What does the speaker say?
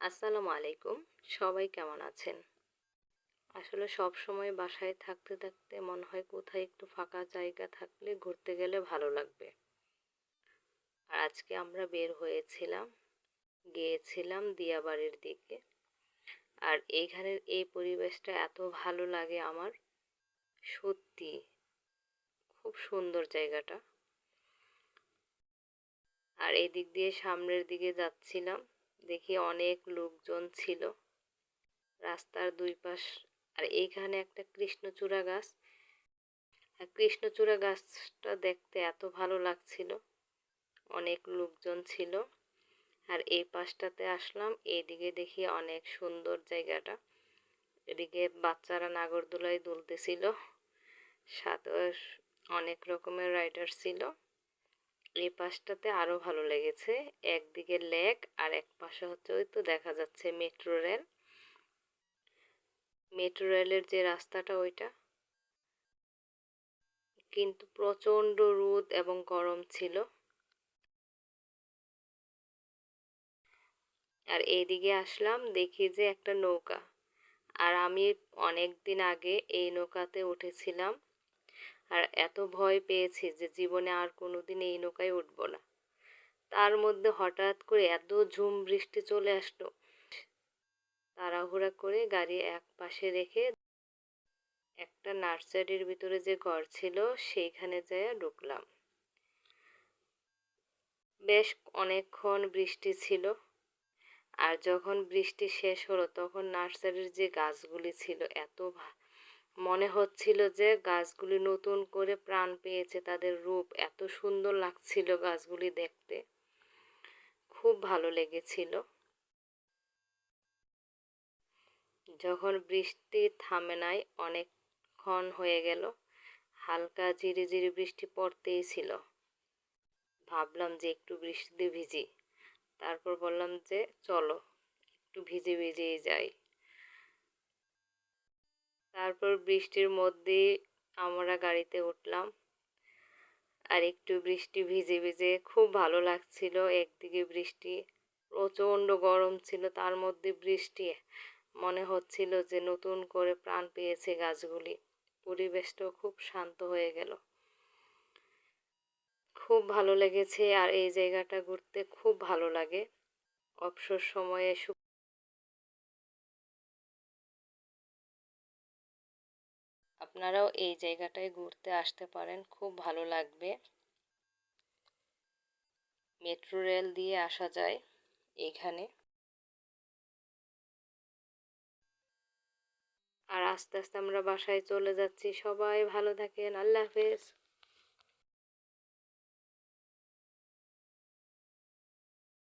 আসসালামু আলাইকুম। সবাই কেমন আছেন? আসলে সব সময় বাসায় থাকতে থাকতে মনে হয় কোথায় একটু ফাঁকা জায়গা থাকলে ঘুরতে গেলে ভালো লাগবে। আর আজকে আমরা বের হয়েছিলাম, গিয়েছিলাম দিয়াবাড়ির দিকে। আর এইখানের এই পরিবেশটা এত ভালো লাগে আমার। সত্যি, খুব সুন্দর জায়গাটা। আর এই দিক দিয়ে সামনের দিকে যাচ্ছিলাম। দেখি অনেক লোকজন ছিল। রাস্তার দুই পাশ, আর এইখানে একটা কৃষ্ণচূড়া গাছ। আর কৃষ্ণচূড়া গাছটা দেখতে এত ভালো লাগছিল। অনেক লোকজন ছিল। আর এই পাশটাতে আসলাম, এইদিকে দেখি অনেক সুন্দর জায়গাটা। এদিকে বাচ্চারা নাগরদোলায় দুলতেছিল। সাথে অনেক রকমের রাইডার ছিল। এই পাশটাতে আরও ভালো লেগেছে। একদিকে লেক আর এক পাশে হচ্ছে ওই তো দেখা যাচ্ছে মেট্রো রেল। মেট্রো রেলের যে রাস্তাটা ওইটা। কিন্তু প্রচণ্ড রোদ এবং গরম ছিল। আর এইদিকে আসলাম, দেখি যে একটা নৌকা। আর আমি অনেক দিন আগে এই নৌকাতে উঠেছিলাম। আর এত ভয় পেয়েছি যে জীবনে আর কোনো দিন এই নৌকায় উঠবো না। তার মধ্যে হঠাৎ করে এত ঝুম বৃষ্টি চলে আসলো। তাড়াহুড়া করে গাড়ি এক পাশে রেখে একটা নার্সারির ভিতরে যে ঘর ছিল, সেইখানে যেয়ে ঢুকলাম। বেশ অনেকক্ষণ বৃষ্টি ছিল। আর যখন বৃষ্টি শেষ হলো, তখন নার্সারির যে গাছগুলি ছিল, এত মনে হচ্ছিল যে গাছগুলি নতুন করে প্রাণ পেয়েছে, তাদের রূপ এত সুন্দর লাগছিল গাছগুলি দেখতে। খুব ভালো লেগেছিল। যখন বৃষ্টি থামে নাই, অনেকক্ষণ হয়ে গেল। হালকা ঝিরি ঝিরি বৃষ্টি পড়তেই ছিল। ভাবলাম যে একটু বৃষ্টিতে ভিজি। তারপর বললাম যে চলো, একটু ভিজে ভিজেই যাই। তারপর বৃষ্টির মধ্যে আমরা গাড়িতে উঠলাম। আর একটু বৃষ্টি ভিজে ভিজে খুব ভালো লাগছিল একদিকে বৃষ্টি, প্রচণ্ড গরম ছিল, তার মধ্যে বৃষ্টি। মনে হচ্ছিল যে নতুন করে প্রাণ পেয়েছে গাছগুলি। পরিবেশটাও খুব শান্ত হয়ে গেল। খুব ভালো লেগেছে আর এই জায়গাটা ঘুরতে খুব ভালো লাগে। অবসর সময়ে আপনারাও এই জায়গাটায় ঘুরতে আসতে পারেন, খুব ভালো লাগবে। মেট্রো রেল দিয়ে আসা যায় এখানে। আর আস্তে আস্তে আমরা বাসায় চলে যাচ্ছি। সবাই ভালো থাকেন, আল্লাহ হাফেজ।